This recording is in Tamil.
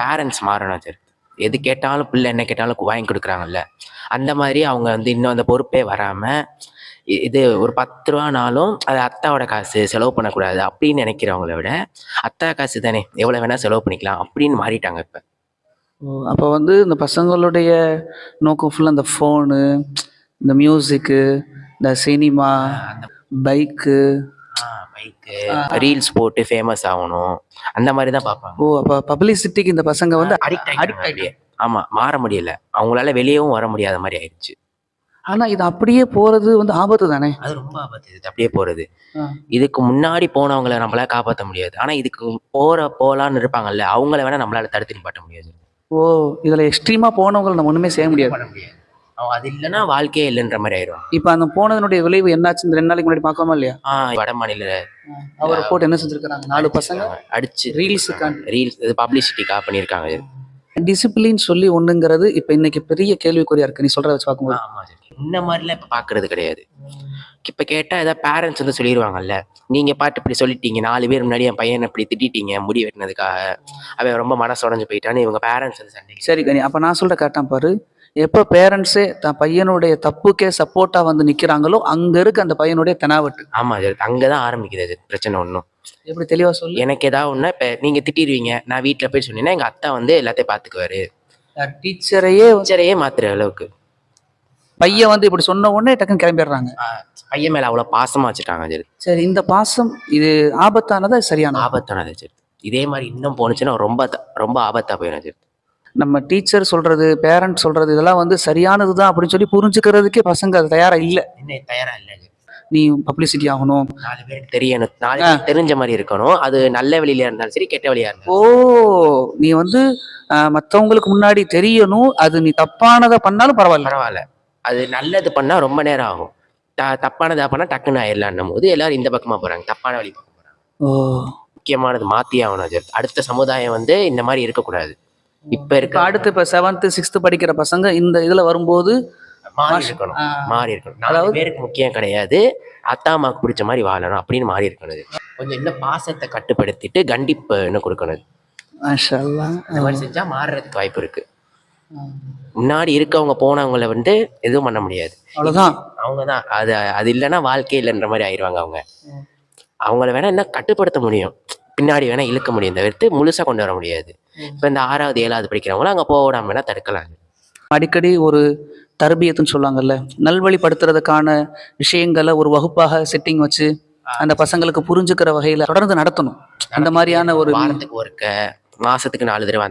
பேரண்ட்ஸ் மாறணும் சார் எது கேட்டாலும் பிள்ளை என்ன கேட்டாலும் வாங்கி கொடுக்குறாங்கல்ல. அந்த மாதிரி அவங்க வந்து இன்னும் அந்த பொறுப்பே வராமல் இது ஒரு பத்து ரூபானாலும் அது அத்தாவோட காசு செலவு பண்ணக்கூடாது அப்படின்னு நினைக்கிறவங்கள விட அத்தா காசு தானே எவ்வளோ வேணால் செலவு பண்ணிக்கலாம் அப்படின்னு மாறிட்டாங்க இப்போ. அப்போ வந்து இந்த பசங்களுடைய நோக்கம் ஃபுல்லாக இந்த ஃபோனு இந்த மியூசிக்கு இந்த சினிமா பைக்கு பைக்கு ரீல்ஸ் போட்டு ஃபேமஸ் ஆகணும். அந்த மாதிரி தான் பார்ப்பாங்க. ஓ அப்போ பப்ளிசிட்டிக்கு இந்த பசங்க வந்து அடிக்ட் addict ஆகிட்டாங்க ஆமாம் மாற முடியல. அவங்களால வெளியவும் வர முடியாத மாதிரி ஆயிடுச்சு. ஆனால் இது அப்படியே போகிறது வந்து ஆபத்து தானே? அது ரொம்ப ஆபத்து. இது அப்படியே போகிறது ஆ. இதுக்கு முன்னாடி போனவங்கள நம்மளால காப்பாற்ற முடியாது. ஆனால் இதுக்கு போற போலான்னு இருப்பாங்கல்ல அவங்கள வேணா நம்மளால தடுத்து நிப்பாட்ட முடியாது. ஓ இதில் எக்ஸ்ட்ரீமாக போனவங்களை நம்ம ஒன்றுமே செய்ய முடியாது. பண்ண முடியாது. அது இல்லைன்னா வாழ்க்கையே இல்லைன்ற மாதிரி ஆயிடும் இப்போ அந்த போனதனுடைய விளைவு என்னாச்சு இந்த ரெண்டு நாளைக்கு முன்னாடி பார்க்காம இல்லையா? ஆ வட மாநில அவரை போட்டு என்ன செஞ்சுருக்காங்க நாலு பசங்க? அடிச்சு ரீல்ஸுக்காண்டி ரீல்ஸ் இது பப்ளிசிட்டிக்காக பண்ணியிருக்காங்க. இது. டிசிப்ளின் சொல்லி ஒண்ணுங்கிறது இப்போ இன்னைக்கு பெரிய கேள்விக்குறியா இருக்கு. நீ சொல்றத வச்சு பார்க்கும்போது. ஆமா சரி. இந்த மாதிரிலாம் இப்போ பார்க்கறது கிடையாது. இப்போ கேட்டால் ஏதாவது பேரண்ட்ஸ் வந்து சொல்லிடுவாங்கல்ல நீங்கள் பாட்டு இப்படி சொல்லிட்டீங்க. நாலு பேர் முன்னாடி என் பையனை இப்படி திட்டிட்டீங்க முடி வெட்டினதுக்காக. அவன் ரொம்ப மனசு உடஞ்சு போயிட்டான்னு இவங்க பேரண்ட்ஸ் வந்து சண்டைக்கு சரி கனி அப்போ நான் சொல்ற கேட்டான் பாரு. எப்போ பேரண்ட்ஸே தன் பையனுடைய தப்புக்கே சப்போர்ட்டா வந்து நிக்கிறாங்களோ அங்க இருக்கு அந்த பையனுடைய தெனாவட்டு. ஆமா அது அங்கே தான் ஆரம்பிக்குது அது. பிரச்சனை ஒன்றும் எப்படி தெளிவா சொல்லு. எனக்கு ஏதாவது ஒன்று இப்போ நீங்கள் திட்டிடுவீங்க நான் வீட்டில் போய் சொன்னீங்கன்னா எங்கள் அத்தா வந்து எல்லாத்தையும் பார்த்துக்குவாரு டீச்சரையே டீச்சரையே மாத்துற அளவுக்கு. பையன் வந்து இப்படி சொன்ன உடனே டக்குன்னு கிளம்பிடுறாங்க. பையன் மேலே அவ்வளோ பாசமாக வச்சுட்டாங்க அது. சரி இந்த பாசம் இது ஆபத்தானதா சரியான ஆபத்தானது சரி இதே மாதிரி இன்னும் போணுச்சுன்னா ரொம்ப ரொம்ப ஆபத்தாக போயிடும் சரி நம்ம டீச்சர் சொல்றது பேரண்ட் சொல்றது இதெல்லாம் வந்து சரியானது தான் அப்படின்னு சொல்லி புரிஞ்சுக்கிறதுக்கே பசங்க அது தயாரா இல்லை. இன்னும் தயாரா இல்லை அது. நீ பப்ளிசிட்டி ஆகணும். நாலு பேருக்கு தெரியணும். நாலு பேருக்கு தெரிஞ்ச மாதிரி இருக்கணும். அது நல்ல வழியில இருந்தாலும் சரி கெட்ட வழியா இருந்தாலும் ஓ நீ வந்து ஆஹ், மத்தவங்களுக்கு முன்னாடி தெரியணும். அது நீ தப்பானதை பண்ணாலும் பரவாயில்ல. பரவாயில்ல. அது நல்லது பண்ணா ரொம்ப நேரம் ஆகும். த- தப்பானதா பண்ணா டக்குன்னு ஆயிடலான்னும் போது எல்லாரும் இந்த பக்கமா போறாங்க. தப்பான வழி பக்கம் போறாங்க. ஓ. முக்கியமானது மாத்தி ஆகணும். அது அடுத்த சமுதாயம் வந்து இந்த மாதிரி இருக்கக்கூடாது. இப்ப இருக்க அடுத்து இப்ப செவன்த் சிக்ஸ்த் படிக்கிற பசங்க இந்த இதுல வரும்போது மாறி இருக்கணும். ஆ, மாறி இருக்கணும். நாலு பேருக்கு முக்கியம் கிடையாது. அத்தா அம்மாவுக்கு பிடிச்ச மாதிரி வாழணும். அப்படின்னு மாறி இருக்கணும். கொஞ்சம் இன்னும் பாசத்தை கட்டுப்படுத்திட்டு கண்டிப்பு இன்னும் கொடுக்கணும். இந்த மாதிரி செஞ்சா மாறுறதுக்கு வாய்ப்பு இருக்கு. முன்னாடி இருக்கவங்க போனவங்கள வந்து எதுவும் பண்ண முடியாது. அவ்வளவுதான். அவங்க தான் அது அது இல்லைன்னா வாழ்க்கை இல்லைன்ற மாதிரி ஆயிடுவாங்க அவங்க. அவங்கள வேணா என்ன கட்டுப்படுத்த முடியும்? பின்னாடி வேணா இழுக்க முடியும். தவிர்த்து முழுசா கொண்டு வர முடியாது. இப்போ இந்த ஆறாவது ஏழாவது படிக்கிறவங்களும் அங்கே போக விடாம வேணா தடுக்கலாம் அடிக்கடி ஒரு தர்பியத்துன்னு சொல்லுவாங்கல்ல நல்வழிப்படுத்துறதுக்கான விஷயங்களை ஒரு வகுப்பாக செட்டிங் வச்சு அந்த பசங்களுக்கு புரிஞ்சுக்கிற வகையில தொடர்ந்து நடத்தணும். அந்த மாதிரியான ஒரு வாரத்துக்கு ஒருக்க மாசத்துக்கு நாலு தடவை அந்த